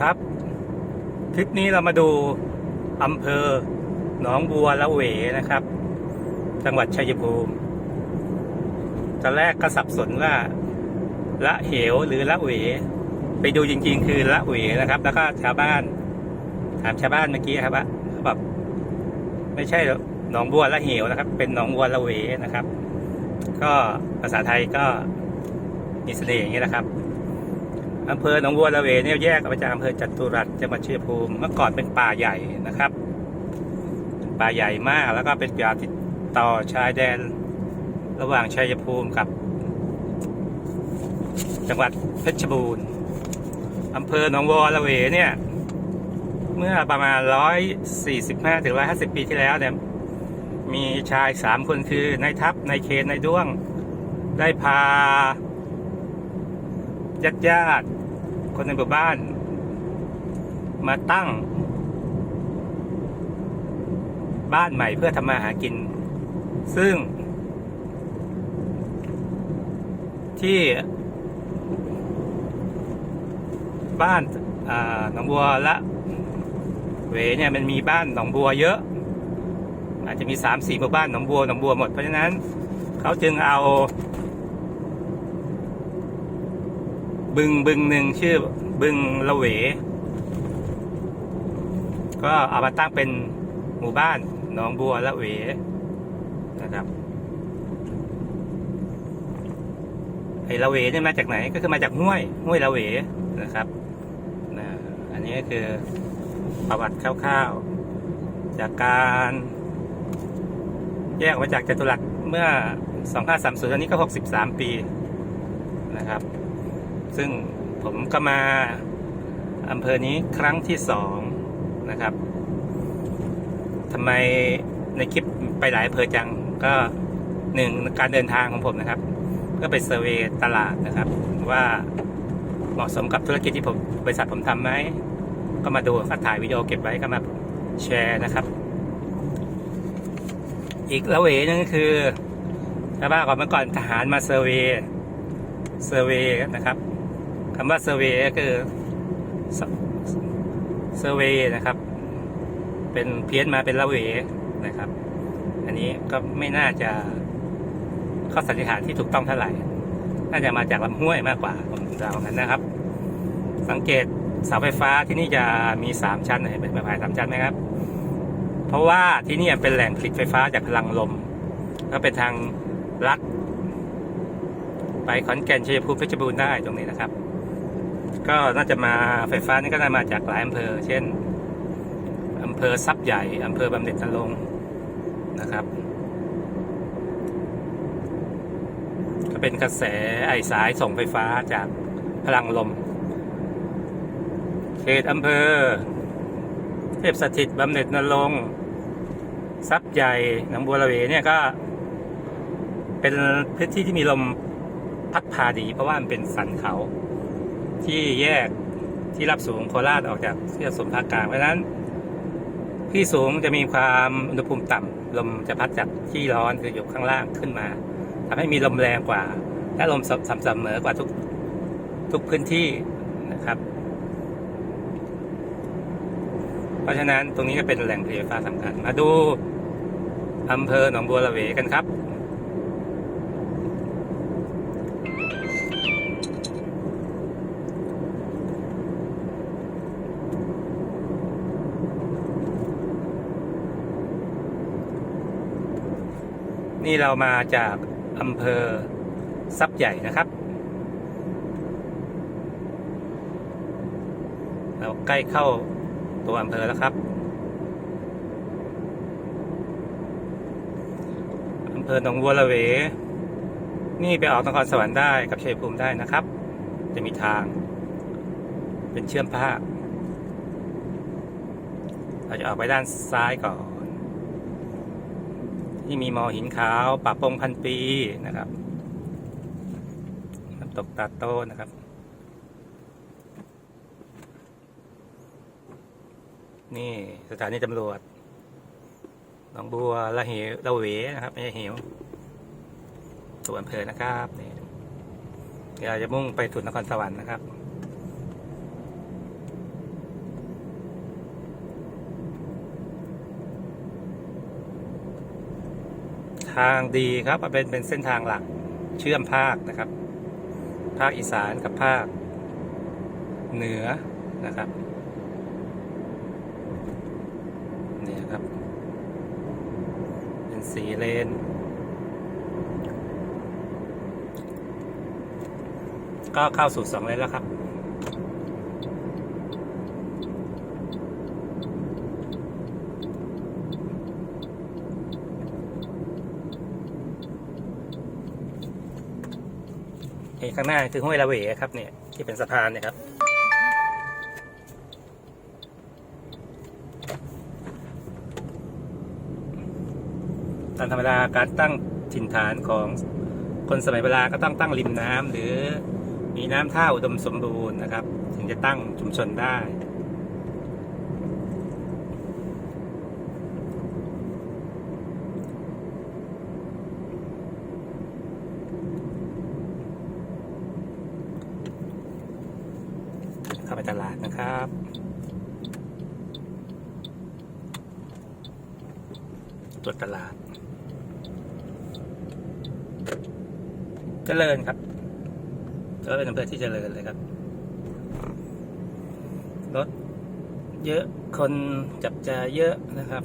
ครับ คลิปนี้เรามาดูอำเภอหนองบัวละเวนะครับ จังหวัดชัยภูมิตอนแรกก็สับสนว่า ละเหวหรือละเว ไปดูจริง ๆ คือละเวนะครับ แล้วก็ชาวบ้านถามชาวบ้านเมื่อกี้ครับว่าเขาบไม่ใช่หนองบัวละเหวนะครับ เป็นหนองบัวละเวนะครับ ก็ภาษาไทยก็มีเสน่ห์อย่างนี้นะครับ อำเภอหนองบัวละเวเนี่ยแยกออกมาจากอำเภอจตุรัสจังหวัดชัยภูมิเมื่อก่อนเป็นป่าใหญ่นะครับป่าใหญ่มากแล้วก็เป็นป่าติดต่อชายแดนระหว่างชัยภูมิกับ จังหวัดเพชรบูรณ์อำเภอหนองบัวละเวเนี่ย เมื่อประมาณ145ถึง150ปีที่แล้วเนี่ยมีชายสามคนคือนายทัพนายเคนนายด้วง ได้พาญาติญาติ คนในหมู่บ้าน มาตั้ง บ้านใหม่เพื่อทำมาหากิน ซึ่ง ที่บ้านหนองบัวละ เวเนี่ยมันมีบ้านหนองบัวเยอะ อาจจะมีสามสี่หมู่บ้านหนองบัวหนองบัวหมดเพราะฉะนั้น เขาจึงเอา บึงบึงหนึ่งชื่อบึงละเว ก็เอามาตั้งเป็นหมู่บ้านหนองบัวละเวนะครับไอ้ละเวเนี่ยมาจากไหนก็คือมาจากห้วยห้วยละเวนะครับนะอันนี้ก็คือประวัติคร่าวๆ จากการแยกออกมาจากจตุรัสเมื่อ 2530 อันนี้ก็ 63 ปีนะครับ ซึ่งผมก็มาอำเภอนี้ครั้งที่สองนะครับทำไมในคลิปไปหลายอำเภอจังก็หนึ่งการเดินทางของผมนะครับ ก็ไปเซอร์เวยตลาดนะครับ ว่าเหมาะสมกับธุรกิจที่ผมบริษัทผมทำไหมก็มาดูก็ถ่ายวิดีโอเก็บไว้ก็มาแชร์นะครับ อีกละเวนึงก็คือชาวบ้านก่อนเมื่อก่อนทหารมาเซอร์เวยเซอร์เวยนะครับ คำว่าเซอร์เวย์ก็คือเซอร์เวย์นะครับ เป็นเพี้ยนมาเป็นละเวนะครับ อันนี้ก็ไม่น่าจะข้อสันนิษฐานที่ถูกต้องเท่าไหร่ น่าจะมาจากลำห้วยมากกว่าผมเดางั้นนะครับ สังเกตเสาไฟฟ้าที่นี่จะมีสามชั้นเห็นเป็นแบบสามชั้นไหมครับ เพราะว่าที่นี่เป็นแหล่งผลิตไฟฟ้าจากพลังลม ก็เป็นทางลัดไปขอนแก่นชัยภูมิเพชรบูรณ์ได้ตรงนี้นะครับ ก็น่าจะมาไฟฟ้านี่ก็น่ามาจากหลายอำเภอ เช่นอำเภอทรัพย์ใหญ่อำเภอบำเหน็จนรงนะครับ ก็เป็นกระแสไอสายส่งไฟฟ้าจากพลังลม เขตอำเภอ เทพสถิตบำเหน็จนรงค์ทรัพย์ใหญ่หนองบัวระเวเนี่ยก็ เป็นพื้นที่ที่มีลมพัดพาดี เพราะว่ามันเป็นสันเขา ที่แยกที่รับสูงโคราชออกจากที่สมภาคกลางเพราะฉะนั้น ที่สูงจะมีความอุณหภูมิต่ำลมจะพัดจากที่ร้อนคืออยู่ข้างล่างขึ้นมาทำให้มีลมแรงกว่า และลมสม่ำเสมอกว่าทุกทุกพื้นที่นะครับ เพราะฉะนั้นตรงนี้ก็เป็นแหล่งผลิตไฟฟ้าสำคัญ มาดูอำเภอหนองบัวระเวกันครับ นี่เรามาจากอำเภอทรัพย์ใหญ่นะครับ เราใกล้เข้าตัวอำเภอแล้วครับอำเภอหนองบัวระเว นี่ไปออกนครสวรรค์ได้กับชัยภูมิได้นะครับ จะมีทาง เป็นเชื่อมภาคเราจะออกไปด้านซ้ายก่อน ที่มีมอหินขาวป่าปงพันปีนะครับน้ำตกตาโต้นะครับ นี่สถานีตำรวจหนองบัวละเหวละเหวนะครับไม่ใช่เหวตัวอำเภอนะครับนี่เดี๋ยวเราจะมุ่งไปถุนนครสวรรค์นะครับ ทางดีครับเป็นเป็นเส้นทางหลักเชื่อมภาคนะครับ ภาคอีสานกับภาค เหนือนะครับเนี่ยครับ เป็นสีเลน ก็เข้าสู่สองเลนแล้วครับ นข้างหน้าคือห้วยละเหวครับเนี่ยที่เป็นสะพานเนี่ยครับ ตามธรรมดาการตั้งถิ่นฐานของคนสมัยโบราณก็ต้องตั้งริมน้ำหรือมีน้ำท่าอุดมสมบูรณ์นะครับ ถึงจะตั้งชุมชนได้ เข้าไปตลาด นะครับ ตรวจตลาด เจริญครับก็เป็นอำเภอที่เจริญเลยครับ รถเยอะคนจับจ่ายเยอะนะครับ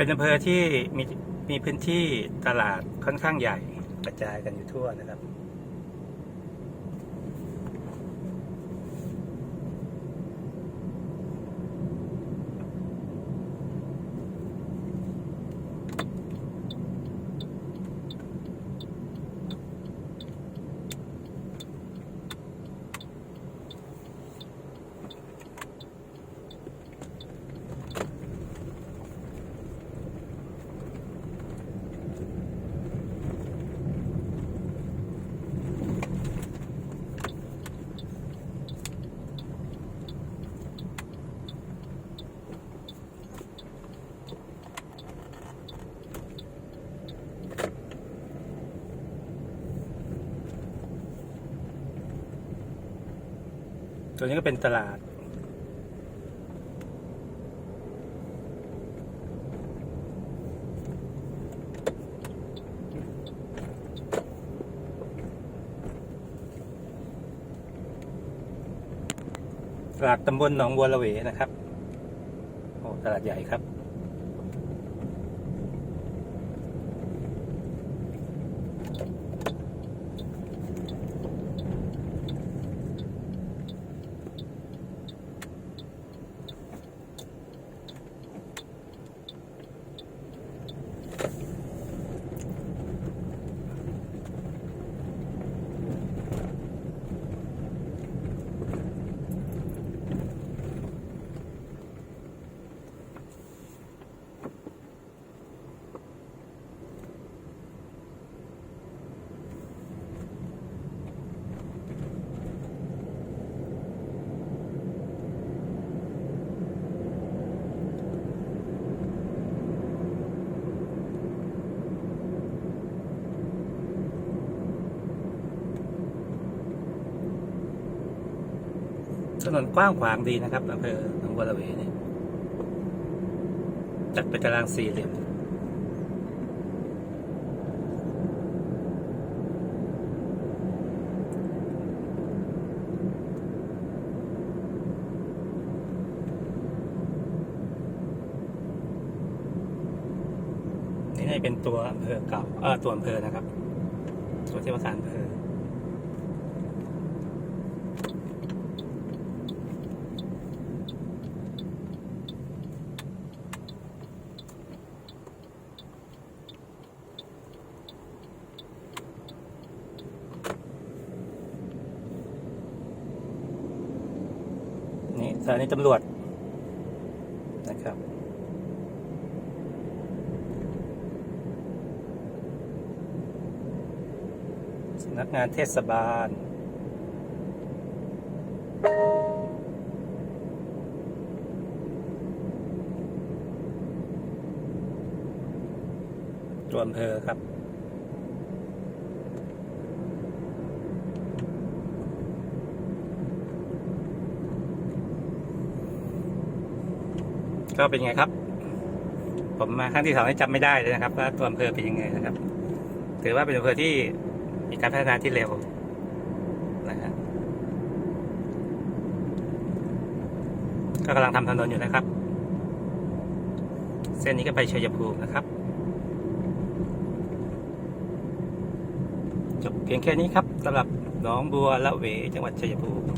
เป็นอำเภอที่มีมีพื้นที่ตลาดค่อนข้างใหญ่กระจายกันอยู่ทั่วนะครับ ตัวนี้ก็เป็นตลาด ตลาดตำบลหนองบัวละเวนะครับ โอ้ ตลาดใหญ่ครับ นนกว้างขวางดีนะครับอำเภอหนองบัวระเวเนี่ยจัดเป็นตารางสี่เหลี่ยมนี่เป็นตัวอำเภอเก่าเออตัวอำเภอนะครับ ตัวที่ว่าการอำเภอ นี่ส ถานีตำรวจนะครับ สำนักงานเทศบาล ตัวอำเภอครับ ก็เป็นไงครับ ผมมาครั้งที่สองนี่จำไม่ได้เลยนะครับ ว่าตัวอำเภอเป็นยังไงนะครับ ถือว่าเป็นอำเภอที่มีการพัฒนาที่เร็วนะฮะก็กำลังทำถนนอยู่นะครับ เส้นนี้ก็ไปชัยภูมินะครับจบเพียงแค่นี้ครับสำหรับหนองบัวละเวจังหวัดชัยภูมิ